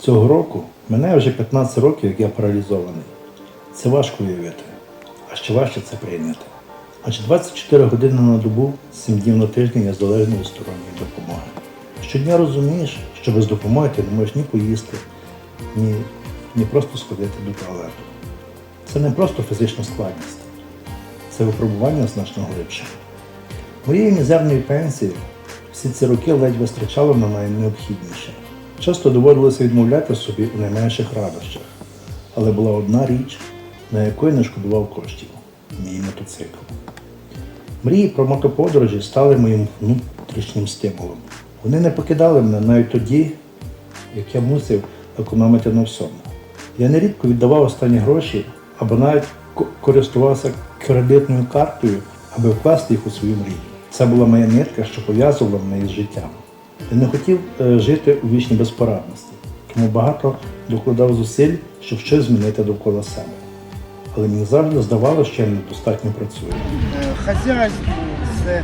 Цього року мене вже 15 років, як я паралізований. Це важко уявити, а ще важче це прийняти. Адже 24 години на добу, 7 днів на тиждень я залежний від сторонньої допомоги. Щодня розумієш, що без допомоги ти не можеш ні поїсти, ні, ні просто сходити до туалету. Це не просто фізична складність, це випробування значно глибше. Моєї мізерної пенсії всі ці роки ледь вистачало на найнеобхідніше. Часто доводилося відмовляти собі у найменших радощах. Але була одна річ, на яку я не шкодував коштів мій мотоцикл. Мрії про мотоподорожі стали моїм внутрішнім стимулом. Вони не покидали мене навіть тоді, як я мусив економити на всьому. Я нерідко віддавав останні гроші або навіть користувався кредитною картою, аби вкласти їх у свою мрію. Це була моя нитка, що пов'язувала мене із життям. Не хотів е, жити у вічній безпорадності, тому багато докладав зусиль, щоб щось змінити довкола себе. Але мені завжди здавалося, що я недостатньо працюю. Е, хазяйство, все,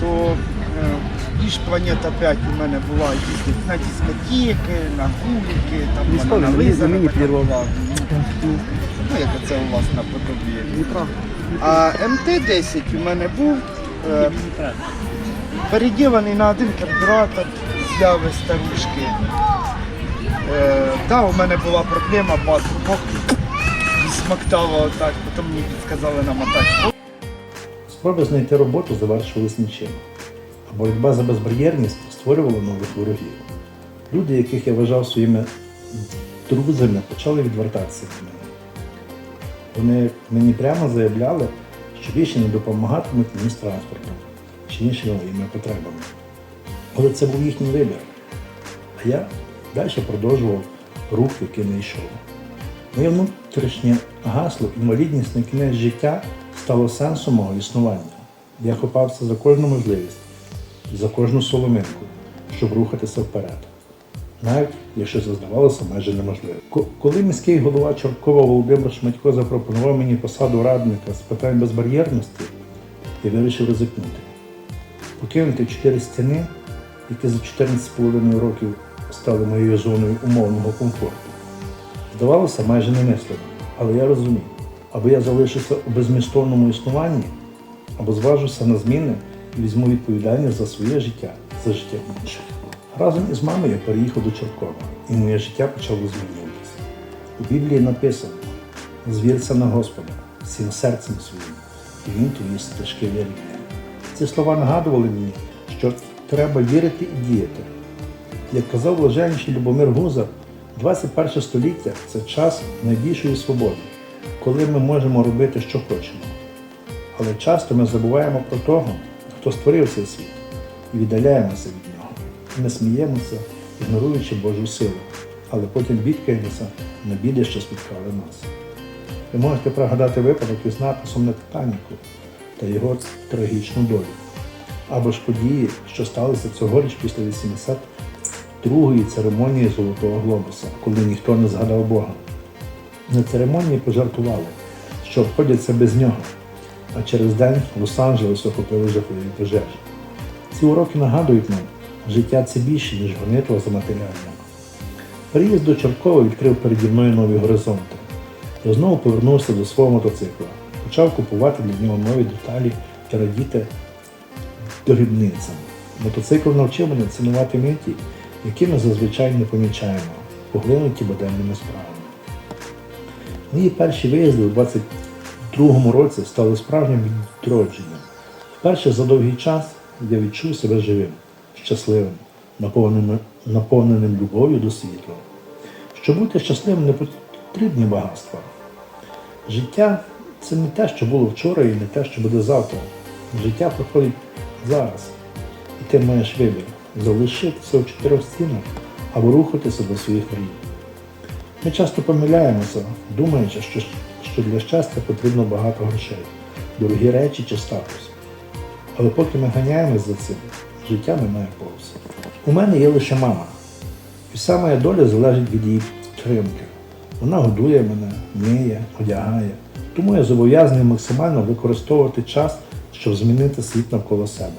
то е, більш планета 5 у мене була їздить на дискотеки, на гуліки, там на мені така Ну, як це у вас наподобі. А МТ-10 у мене був е, переділаний на один карбюратор яви старушки. Е, та, у мене була проблема, базу смоктала отак, потім мені підказали намотати Спроби знайти роботу завершились нічим. А боротьба за безбар'єрність створювала нових ворогів. Люди, яких я вважав своїми друзями, почали відвертатися від мене. Вони мені прямо заявляли, що більше не допомагатимуть мені з транспортом чи потребами. Але це був їхній вибір. А я далі продовжував рух, який не йшов. Моє внутрішнє гасло інвалідність на кінець життя стало сенсом мого існування. Я хопався за кожну можливість, за кожну соломинку, щоб рухатися вперед. Навіть якщо це здавалося майже неможливо. Коли міський голова Чорткова Володимир Шматько запропонував мені посаду радника з питань безбар'єрності, я вирішив ризикнути. Покинути чотири стіни, які за 14,5 років стали моєю зоною умовного комфорту. Здавалося майже немислимо, але я розумів, або я залишуся у безмістовному існуванні, або зважуся на зміни і візьму відповідальність за своє життя, за життя інших. Разом із мамою я переїхав до Чорткова, і моє життя почало змінюватися. У Біблії написано: звірся на Господа всім серцем своїм, і він твої стежки вирівняє. Ці слова нагадували мені, що треба вірити і діяти. Як казав блаженніший Любомир Гузар, 21 століття це час найбільшої свободи, коли ми можемо робити, що хочемо. Але часто ми забуваємо про того, хто створив цей світ, і віддаляємося від нього. Ми сміємося, ігноруючи Божу силу, але потім бідкаємося на біди, що спіткали нас. Ви можете пригадати випадок із написом на Титаніку та його трагічну долю, або ж події, що сталися цьогоріч після 82-ї церемонії Золотого Глобуса, коли ніхто не згадав Бога. На церемонії пожартували, що обходяться без нього, а через день Лос-Анджелес охопили жахливі пожежі. Ці уроки нагадують нам, життя це більше, ніж гонитва за матеріальним. Переїзд до Чорткова відкрив переді мною нові горизонти. Я знову повернувся до свого мотоцикла, почав купувати для нього нові деталі та радіти дрібницям. Мотоцикл навчив мене цінувати миті, які ми зазвичай не помічаємо, поглинуті буденними справами. Мої перші виїзди у 22-му році стали справжнім відродженням. Вперше за довгий час я відчув себе живим, щасливим, наповненим, наповненим любов'ю до світла. Щоб бути щасливим, не потрібні багатства. Життя це не те, що було вчора, і не те, що буде завтра. Життя проходить зараз. І ти маєш вибір залишитися в чотирьох стінах або рухатися до своїх мрій. Ми часто помиляємося, думаючи, що, що для щастя потрібно багато грошей, дорогі речі чи статус. Але поки ми ганяємось за цим, життя минає повз. У мене є лише мама. І вся моя доля залежить від її підтримки. Вона годує мене, миє, одягає тому я зобов'язаний максимально використовувати час, щоб змінити світ навколо себе.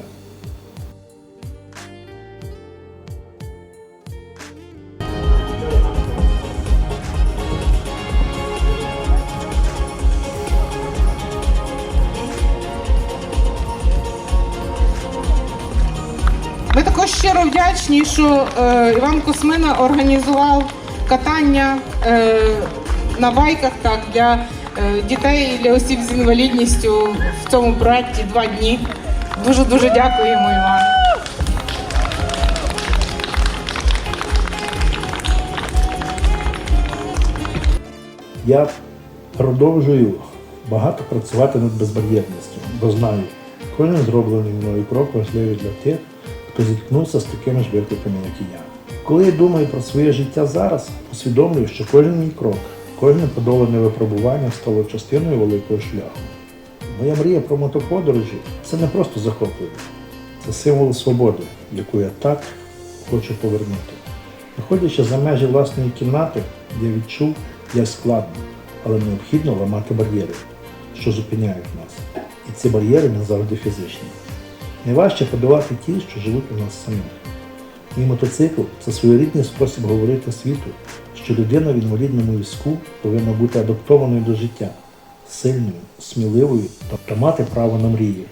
Ми також щиро вдячні, що е, Іван Космина організував катання е, на байках так для дітей для осіб з інвалідністю в цьому проєкті два дні. Дуже дуже дякуємо, Іван. Я продовжую багато працювати над безбар'єрністю, бо знаю, кожен зроблений мною крок важливий для тих, хто зіткнувся з такими ж викликами, як і я. Коли я думаю про своє життя зараз, усвідомлюю, що кожен мій крок, кожне подолане випробування стало частиною великого шляху. Моя мрія про мотоподорожі це не просто захоплення, це символ свободи, яку я так хочу повернути. Виходячи за межі власної кімнати, я відчув, як складно, але необхідно ламати бар'єри, що зупиняють нас. І ці бар'єри не завжди фізичні. Найважче подолати ті, що живуть у нас самих. Мій мотоцикл це своєрідний спосіб говорити світу, що людина в інвалідному візку повинна бути адаптованою до життя, сильною, сміливою та- мати право на мрію.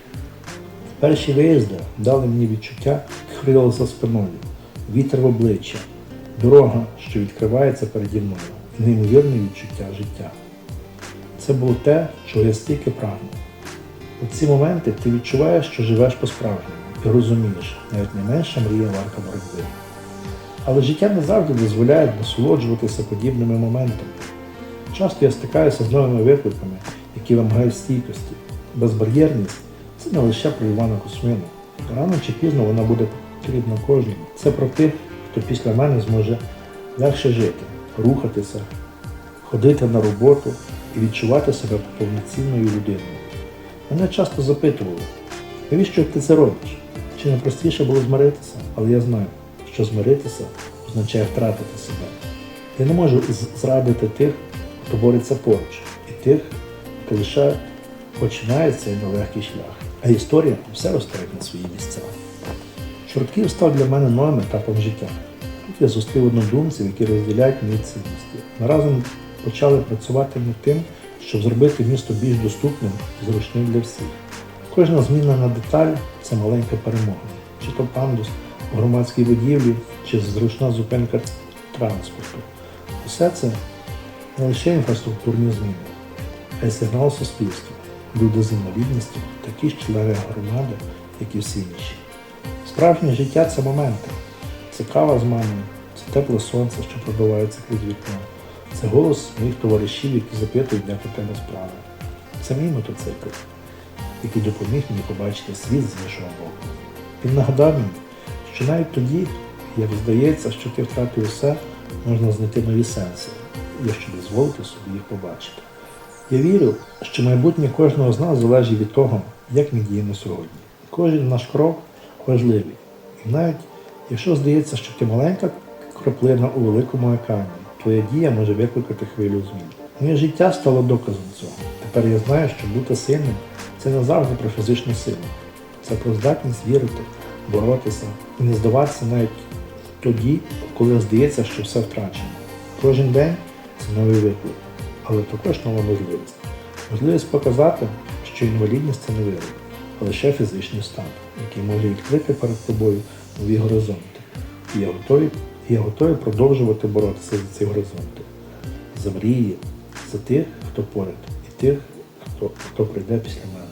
Перші виїзди дали мені відчуття крила за спиною, вітер в обличчя, дорога, що відкривається переді мною, неймовірне відчуття життя. Це було те, чого я стільки прагнув. У ці моменти ти відчуваєш, що живеш по-справжньому і розумієш, навіть найменша мрія варта боротьби. Але життя не завжди дозволяє насолоджуватися подібними моментами. Часто я стикаюся з новими викликами, які вимагають стійкості. Безбар'єрність це не лише про Івана Космину. Рано чи пізно вона буде потрібна кожному. Це про тих, хто після мене зможе легше жити, рухатися, ходити на роботу і відчувати себе повноцінною людиною. Мене часто запитували, навіщо ти це робиш? Чи не простіше було змиритися? Але я знаю, що змиритися означає втратити себе. Я не можу зрадити тих, хто бореться поруч, і тих, хто лише починає цей нелегкий шлях. А історія все розставить на свої місця. Чортків став для мене новим етапом життя. Тут я зустрів однодумців, які розділяють мої цінності. Ми разом почали працювати над тим, щоб зробити місто більш доступним і зручним для всіх. Кожна змінена деталь це маленька перемога. Чи то пандус у громадській будівлі, чи зручна зупинка транспорту. Усе це не лише інфраструктурні зміни, а й сигнал суспільства. Люди з інвалідністю такі ж члени громади, як і всі інші. Справжнє життя це моменти. Це кава з мамою, це тепле сонце, що пробивається крізь вікно. Це голос моїх товаришів, які запитують, як у тебе справи. Це мій мотоцикл, який допоміг мені побачити світ з іншого боку. Він нагадав мені, що навіть тоді, як здається, що ти втратив усе, можна знайти нові сенси, якщо дозволити собі їх побачити. Я вірю, що майбутнє кожного з нас залежить від того, як ми діємо сьогодні. Кожен наш крок важливий. І навіть якщо здається, що ти маленька краплина у великому океані, твоя дія може викликати хвилю змін. Моє життя стало доказом цього. Тепер я знаю, що бути сильним це не завжди про фізичну силу. Це про здатність вірити, боротися і не здаватися навіть тоді, коли здається, що все втрачено. Кожен день це новий виклик, але також нова можливість. Можливість показати, що інвалідність це не вирок, а лише фізичний стан, який може відкрити перед тобою нові горизонти. І я готовий, я готовий продовжувати боротися за ці горизонти, за мрії, за тих, хто поряд, і тих, хто, хто прийде після мене.